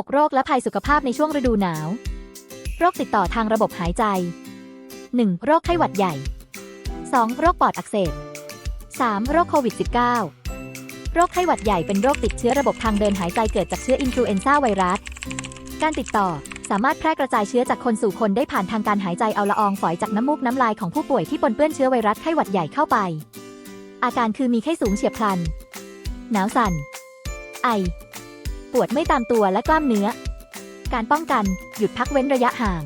6 โรคและภัยสุขภาพในช่วงฤดูหนาว โรคติดต่อทางระบบหายใจ 1. โรคไข้หวัดใหญ่ 2. โรคปอดอักเสบ 3. โรคโควิด -19 โรคไข้หวัดใหญ่เป็นโรคติดเชื้อระบบทางเดินหายใจเกิดจากเชื้ออินฟลูเอนซ่าไวรัส การติดต่อสามารถแพร่กระจายเชื้อจากคนสู่คนได้ผ่านทางการหายใจเอาละอองฝอยจากน้ำมูกน้ำลายของผู้ป่วยที่ปนเปื้อนเชื้อไวรัสไข้หวัดใหญ่เข้าไป อาการคือมีไข้สูงเฉียบพลัน หนาวสั่น ไอ ปวดไม่ตามตัวและกล้ามเนื้อ การป้องกัน หยุดพักเว้นระยะห่าง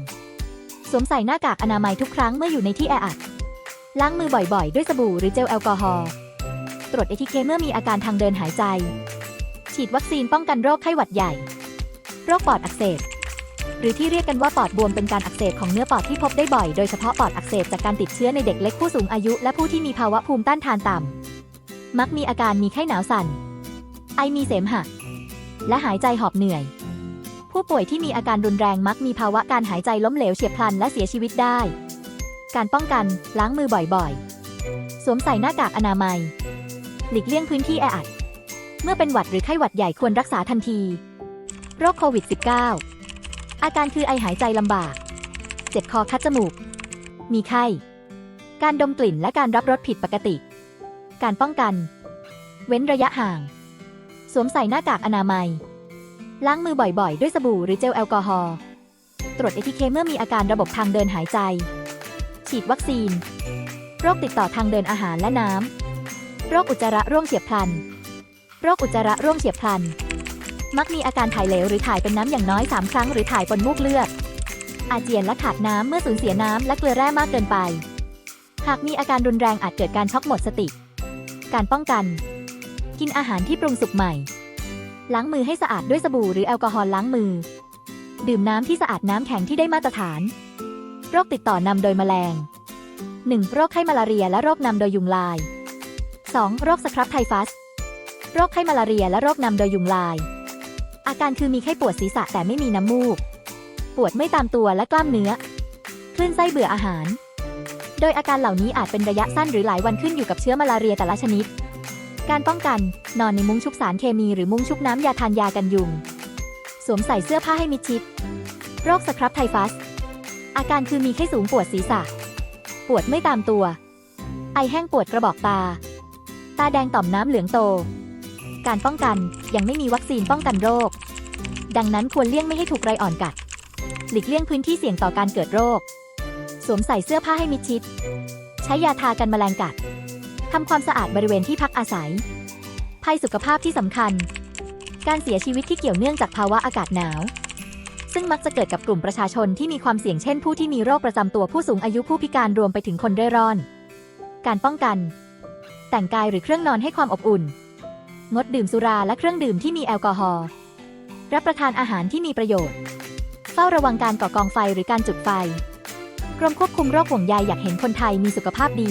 สวมใส่หน้ากากอนามัยทุกครั้งเมื่ออยู่ในที่แออัด ล้างมือบ่อยๆ ด้วยสบู่หรือเจลแอลกอฮอล์ ตรวจเอทีเคเมื่อมีอาการทางเดินหายใจ ฉีดวัคซีนป้องกันโรคไข้หวัดใหญ่ โรคปอดอักเสบ หรือที่เรียกกันว่าปอดบวมเป็นการอักเสบของเนื้อปอดที่พบได้บ่อย โดยเฉพาะปอดอักเสบจากการติดเชื้อในเด็กเล็กผู้สูงอายุ และผู้ที่มีภาวะภูมิต้านทานต่ำ มักมีอาการมีไข้หนาวสั่น ไอมีเสมหะ และหายใจหอบเหนื่อย ผู้ป่วยที่มีอาการรุนแรงมักมีภาวะการหายใจล้มเหลวเฉียบพลันและเสียชีวิตได้ การป้องกัน ล้างมือบ่อยๆ สวมใส่หน้ากากอนามัย หลีกเลี่ยงพื้นที่แออัด เมื่อเป็นหวัดหรือไข้หวัดใหญ่ควรรักษาทันที โรคโควิด -19 อาการคือไอหายใจลำบาก เจ็บคอคัดจมูก มีไข้ การดมกลิ่นและการรับรสผิดปกติ การป้องกัน เว้นระยะห่าง สวมใส่หน้ากากอนามัย ล้างมือบ่อยๆ ด้วยสบู่หรือเจลแอลกอฮอล์ ตรวจเอทีเคเมื่อมีอาการระบบทางเดินหายใจ ฉีดวัคซีน โรคติดต่อทางเดินอาหารและน้ำ โรคอุจจาระร่วงเฉียบพลัน โรคอุจจาระร่วงเฉียบพลัน มักมีอาการถ่ายเหลวหรือถ่ายเป็นน้ำอย่างน้อย 3 ครั้งหรือถ่ายปนมูกเลือด อาเจียนและขาดน้ำเมื่อสูญเสียน้ำและเกลือแร่มากเกินไป หากมีอาการรุนแรงอาจเกิดการช็อกหมดสติ การป้องกัน กินอาหารที่ปรุงสุกใหม่ ล้างมือให้สะอาดด้วยสบู่หรือแอลกอฮอล์ล้างมือ ดื่มน้ำที่สะอาดน้ำแข็งที่ได้มาตรฐาน โรคติดต่อนำโดยแมลง 1. โรคไข้มาลาเรียและโรคนำโดยยุงลาย 2. โรคสครับไทฟัส โรคไข้มาลาเรียและโรคนำโดยยุงลาย อาการคือมีไข้ปวดศีรษะแต่ไม่มีน้ำมูก ปวดไม่ตามตัวและกล้ามเนื้อ คลื่นไส้เบื่ออาหาร โดยอาการเหล่านี้อาจเป็นระยะสั้นหรือหลายวันขึ้นอยู่กับเชื้อมาลาเรียแต่ละชนิด การป้องกัน นอนในมุ้งชุบสารเคมีหรือมุ้งชุบน้ำยาทานยากันยุง สวมใส่เสื้อผ้าให้มิดชิด โรคสครับไทฟัส อาการคือมีไข้สูงปวดศีรษะ ปวดไม่ตามตัว ไอแห้งปวดกระบอกตา ตาแดงต่อมน้ำเหลืองโต การป้องกันยังไม่มีวัคซีนป้องกันโรค ดังนั้นควรเลี่ยงไม่ให้ถูกไรอ่อนกัด หลีกเลี่ยงพื้นที่เสี่ยงต่อการเกิดโรค สวมใส่เสื้อผ้าให้มิดชิด ใช้ยาทากันแมลงกัด ทำความสะอาดบริเวณที่พักอาศัย ภัยสุขภาพที่สำคัญ การเสียชีวิตที่เกี่ยวเนื่องจากภาวะอากาศหนาว ซึ่งมักจะเกิดกับกลุ่มประชาชนที่มีความเสี่ยงเช่นผู้ที่มีโรคประจำตัวผู้สูงอายุผู้พิการรวมไปถึงคนเร่ร่อน การป้องกัน แต่งกายหรือเครื่องนอนให้ความอบอุ่น งดดื่มสุราและเครื่องดื่มที่มีแอลกอฮอล์ รับประทานอาหารที่มีประโยชน์ เฝ้าระวังการก่อกองไฟหรือการจุดไฟ กรมควบคุมโรคห่วงใยอยากเห็นคนไทยมีสุขภาพดี